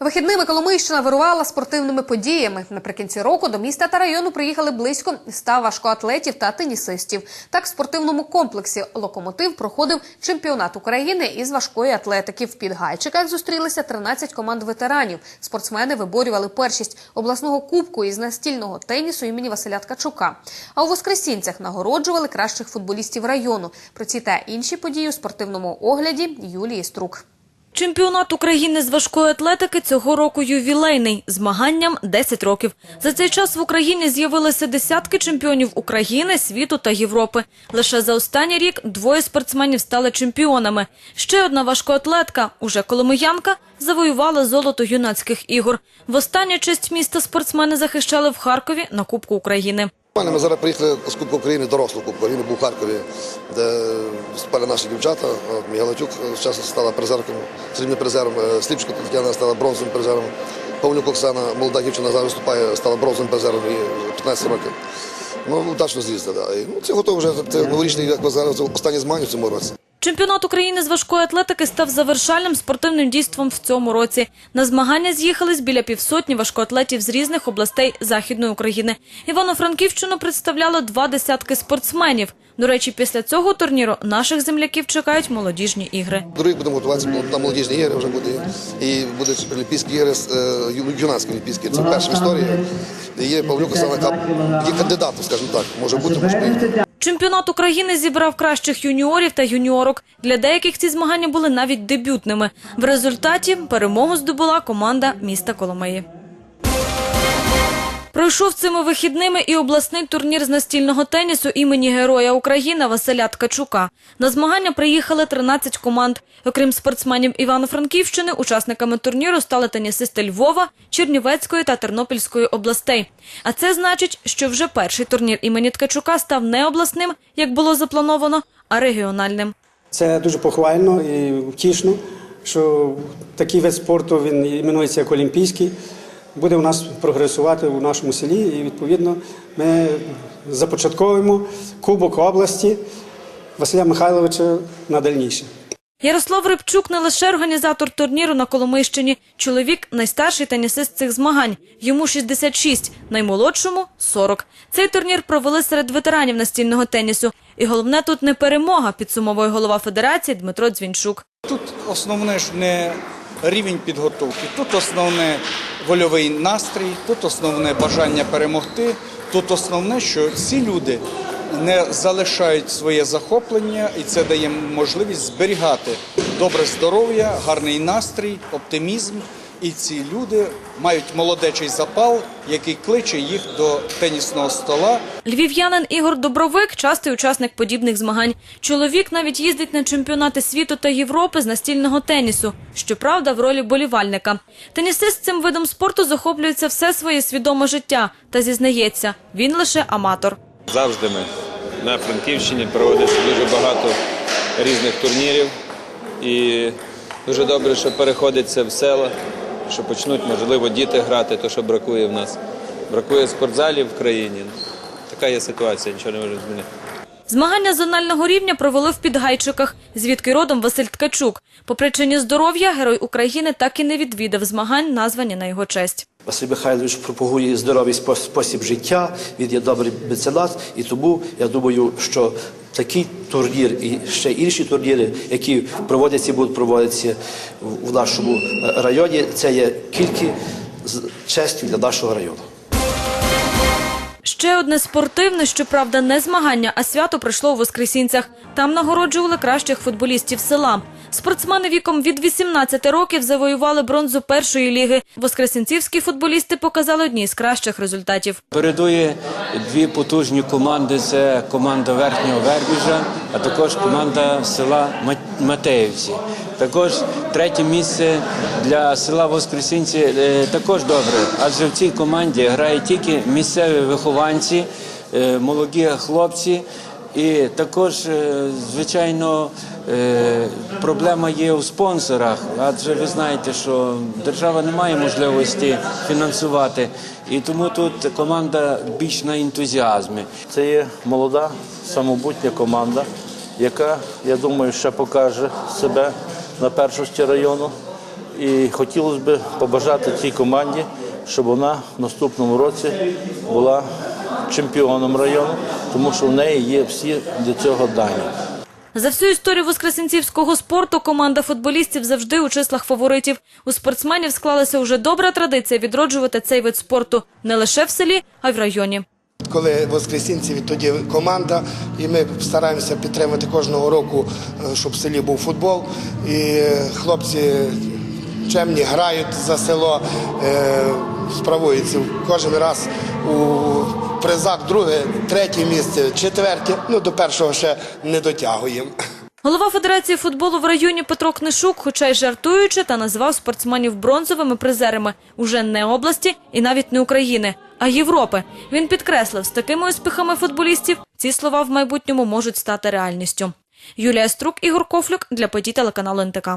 Вихідними Коломийщина вирувала спортивними подіями. Наприкінці року до міста та району приїхали близько 100 важкоатлетів та тенісистів. Так, в спортивному комплексі Локомотив проходив чемпіонат України із важкої атлетики. В Підгайчиках зустрілися 13 команд ветеранів. Спортсмени виборювали першість обласного кубку із настільного тенісу імені Василя Ткачука. А у Воскресінцях нагороджували кращих футболістів району. Про ці та інші події у спортивному огляді Юлії Струк. Чемпіонат України з важкої атлетики цього року ювілейний. Змаганням 10 років. За цей час в Україні з'явилися десятки чемпіонів України, світу та Європи. Лише за останній рік двоє спортсменів стали чемпіонами. Ще одна важкоатлетка, уже коломиянка, завоювала золото юнацьких ігор. Востаннє честь міста спортсмени захищали в Харкові на Кубку України. Ми зараз приїхали з Кубку України, дорослого Кубку. Він був в Харкові, де спали наші дівчата. Мігалатюк з часу стала призерком, срібним призером. Сліпчика Сліпчко Тетяна стала бронзовим призером. Павлюк Оксана, молода дівчина, зараз виступає, стала бронзовим призером і 15 років. Ну, вдачно з'їздили. Да. Ну, це готово вже це новорічний, як ви зараз, останні змагання в цьому році. Чемпіонат України з важкої атлетики став завершальним спортивним дійством в цьому році. На змагання з'їхались біля півсотні важкоатлетів з різних областей Західної України. Івано-Франківщину представляло два десятки спортсменів. До речі, після цього турніру наших земляків чекають молодіжні ігри. Другий будемо готуватися на молодіжні ігри вже буде. І будуть Олімпійські ігри, е, юнацькі олімпійські. Це перша в історії. І Є Павлюк Оксана, яка є кандидатом, скажімо так. Може бути, може поїхати. Чемпіонат України зібрав кращих юніорів та юніорок. Для деяких ці змагання були навіть дебютними. В результаті перемогу здобула команда міста Коломиї. Пройшов цими вихідними і обласний турнір з настільного тенісу імені Героя України Василя Ткачука. На змагання приїхали 13 команд. Окрім спортсменів Івано-Франківщини, учасниками турніру стали тенісисти Львова, Чернівецької та Тернопільської областей. А це значить, що вже перший турнір імені Ткачука став не обласним, як було заплановано, а регіональним. Це дуже похвально і втішно, що такий вид спорту він іменується як олімпійський. Буде у нас прогресувати у нашому селі, і відповідно ми започатковуємо Кубок області Василя Михайловича на дальніше. Ярослав Рибчук не лише організатор турніру на Коломийщині. Чоловік – найстарший тенісист цих змагань. Йому 66, наймолодшому – 40. Цей турнір провели серед ветеранів настільного тенісу. І головне тут не перемога, підсумовує голова федерації Дмитро Дзвінчук. Тут основне ж не рівень підготовки, тут основне вольовий настрій, тут основне бажання перемогти. Тут основне, що ці люди не залишають своє захоплення, і це дає можливість зберігати добре здоров'я, гарний настрій, оптимізм. І ці люди мають молодечий запал, який кличе їх до тенісного стола. Львів'янин Ігор Добровик – частий учасник подібних змагань. Чоловік навіть їздить на чемпіонати світу та Європи з настільного тенісу, щоправда, в ролі болівальника. Тенісист цим видом спорту захоплюється все своє свідоме життя та зізнається, він лише аматор. Завжди ми на Франківщині проводиться дуже багато різних турнірів. І дуже добре, що переходиться в села, що почнуть, можливо, діти грати, то що бракує в нас. Бракує спортзалів в країні. Така є ситуація, нічого не можемо змінити. Змагання зонального рівня провели в Підгайчиках, звідки родом Василь Ткачук. По причині здоров'я Герой України так і не відвідав змагань, названі на його честь. Василь Михайлович пропагує здоровий спо- спосіб життя, він є добрий меценат, і тому я думаю, що такий турнір і ще інші турніри, які проводяться і будуть проводитися в нашому е, районі, це є тільки честю для нашого району. Ще одне спортивне, щоправда, не змагання, а свято пройшло у Воскресінцях. Там нагороджували кращих футболістів села. Спортсмени віком від 18 років завоювали бронзу першої ліги. Воскресенцівські футболісти показали одні з кращих результатів. Передує дві потужні команди. Це команда Верхнього Вербіжа, а також команда села Матеївці. Також третє місце для села Воскресінці е, також добре, адже в цій команді грають тільки місцеві вихованці, е, молоді хлопці. І також, е, звичайно, проблема є у спонсорах, адже ви знаєте, що держава не має можливості фінансувати, і тому тут команда більш на ентузіазмі. Це є молода самобутня команда, яка, я думаю, ще покаже себе на першості району. І хотілося б побажати цій команді, щоб вона в наступному році була чемпіоном району, тому що в неї є всі для цього дані. За всю історію воскресенцівського спорту команда футболістів завжди у числах фаворитів. У спортсменів склалася уже добра традиція відроджувати цей вид спорту не лише в селі, а й в районі. Коли воскресінці відтоді команда, і ми стараємося підтримувати кожного року, е, щоб в селі був футбол. І хлопці чемні грають за село, е, справуються кожен раз у призах друге, третє місце, четверте. Ну до першого ще не дотягуємо. Голова Федерації футболу в районі Петро Книшук, хоча й жартуючи, та назвав спортсменів бронзовими призерами уже не області і навіть не України, а Європи. Він підкреслив, з такими успіхами футболістів ці слова в майбутньому можуть стати реальністю. Юлія Струк, Ігор Кофлюк для подій телеканалу НТК.